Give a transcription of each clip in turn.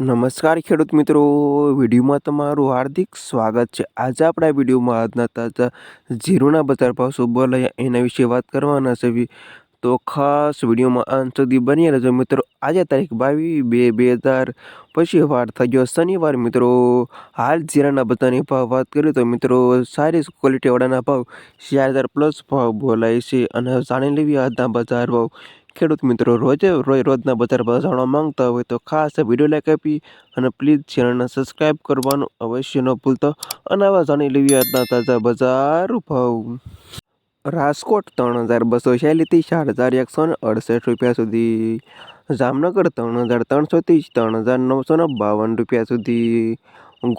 નમસ્કાર ખેડૂત મિત્રો, વિડીયોમાં તમારું હાર્દિક સ્વાગત છે. આજે આપણે આ વિડીયોમાં આજના તાજા જીરુના બજાર ભાવ શું બોલાયા એના વિશે વાત કરવાના છે. તો ખાસ વિડીયોમાં અંત સુધી બની રહેજો મિત્રો. આજે તારીખ બાવીસ બે બે હજાર પછી વાર થઈ ગયો શનિવાર મિત્રો. હાલ જીરાના બધાની ભાવ વાત કરીએ તો મિત્રો, સારી ક્વોલિટીવાળાના ભાવ ચાર હજાર પ્લસ ભાવ બોલાય છે. અને જાણી લેવી આજના બજાર ભાવ ખેડૂત મિત્રો, રોજે રોજ રોજના બજાર ભાવ જાણવા માંગતા હોય તો ખાસ વીડિયો લાઈક આપી અને પ્લીઝ ચેનલને સબસ્ક્રાઈબ કરવાનું અવશ્ય ન ભૂલતો. અને આવા જાણી લેવી આજના તાજા બજાર ભાવ. રાજકોટ ત્રણ હજાર બસો છ્યાલીસથી ચાર હજાર એકસો ને અડસઠ રૂપિયા સુધી. જામનગર ત્રણ હજાર ત્રણસોથી ત્રણ હજાર નવસો ને બાવન રૂપિયા સુધી.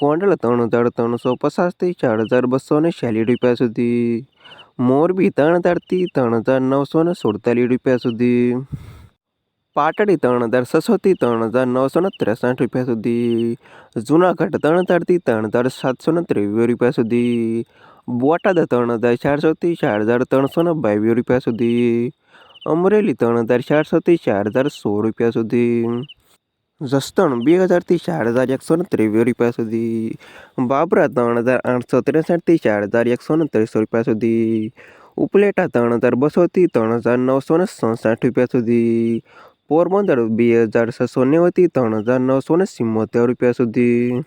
ગોંડલ ત્રણ હજાર ત્રણસો પચાસથી ચાર હજાર બસો ને રૂપિયા સુધી. મોરબી ત્રણ હજારથી ત્રણ હજાર નવસો ને સુડતાલીસ રૂપિયા સુધી. પાટડી ત્રણ હજાર છસોથી ત્રણ હજાર નવસો ને ત્રેસઠ રૂપિયા સુધી. જુનાગઢ ત્રણ હજારથી ત્રણ હજાર સાતસો ને ત્રેવીસ રૂપિયા સુધી. બોટાદ ત્રણ હજાર ચારસોથી ચાર હજાર ત્રણસો ને બાવીસ રૂપિયા સુધી. અમરેલી ત્રણ હજાર ચારસોથી ચાર હજાર સો રૂપિયા સુધી. જસદણ બે હજારથી ચાર હજાર એકસો ને ત્રેવીસ રૂપિયા સુધી. બાબરા ત્રણ હજાર આઠસો ત્રેસઠથી ચાર હજાર એકસો ને ત્રીસો રૂપિયા સુધી. ઉપલેટા ત્રણ હજાર બસોથી ત્રણ હજાર નવસો ને સડસઠ રૂપિયા સુધી. પોરબંદર બે હજાર છસો નેવુંથી ત્રણ હજાર નવસો ને સિત્તોતેર રૂપિયા સુધી.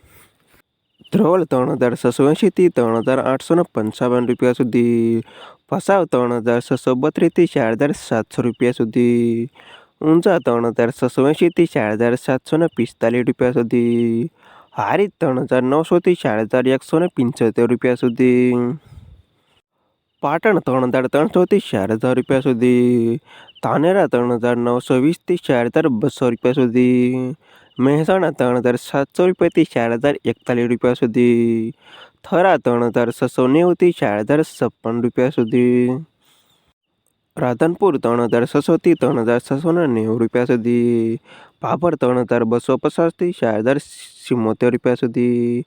ધ્રોલ ત્રણ હજાર છસો એંશીથી ત્રણ હજાર આઠસો ને પંચાવન રૂપિયા સુધી. ભસાવ ત્રણ હજાર છસો બત્રીસથી ચાર હજાર સાતસો રૂપિયા સુધી. ઊંઝા ત્રણ હજાર છસો એંશીથી ચાર હજાર સાતસો ને પિસ્તાલીસ રૂપિયા સુધી હારીજ ત્રણ હજાર નવસોથી ચાર હજાર એકસો ને પંચોતેર રૂપિયા સુધી પાટણ ત્રણ હજાર ત્રણસોથી ચાર હજાર રૂપિયા સુધી ધાનેરા ત્રણ હજાર નવસો વીસથી ચાર હજાર બસો રૂપિયા સુધી મહેસાણા ત્રણ હજાર સાતસો રૂપિયાથી ચાર હજાર એકતાલીસ રૂપિયા સુધી થરા ત્રણ હજાર છસો નેવુંથી ચાર હજાર છપ્પન રૂપિયા સુધી રાધનપુર ત્રણ હજાર છસોથી ત્રણ હજાર છસો ને નેવું રૂપિયા સુધી, ભાભર ત્રણ હજાર બસો પચાસથી ચાર હજાર સિત્તોતેર રૂપિયા સુધી,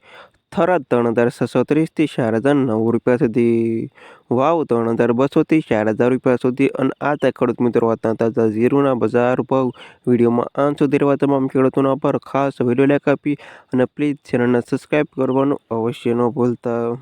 થરાદ ત્રણ હજાર છસો ત્રીસથી ચાર હજાર નવ રૂપિયા સુધી, વાવ ત્રણ હજાર બસોથી ચાર હજાર રૂપિયા સુધી અને આ તે ખેડૂત મિત્રો હતા તાજા ઝીરુના બજાર ભાવ વિડીયોમાં આમ સુધી રહેવા તમામ ખેડૂતોના પર ખાસ વીડિયો લાઈક આપી અને પ્લીઝ ચેનલને સબસ્ક્રાઈબ કરવાનું અવશ્ય ન ભૂલતા.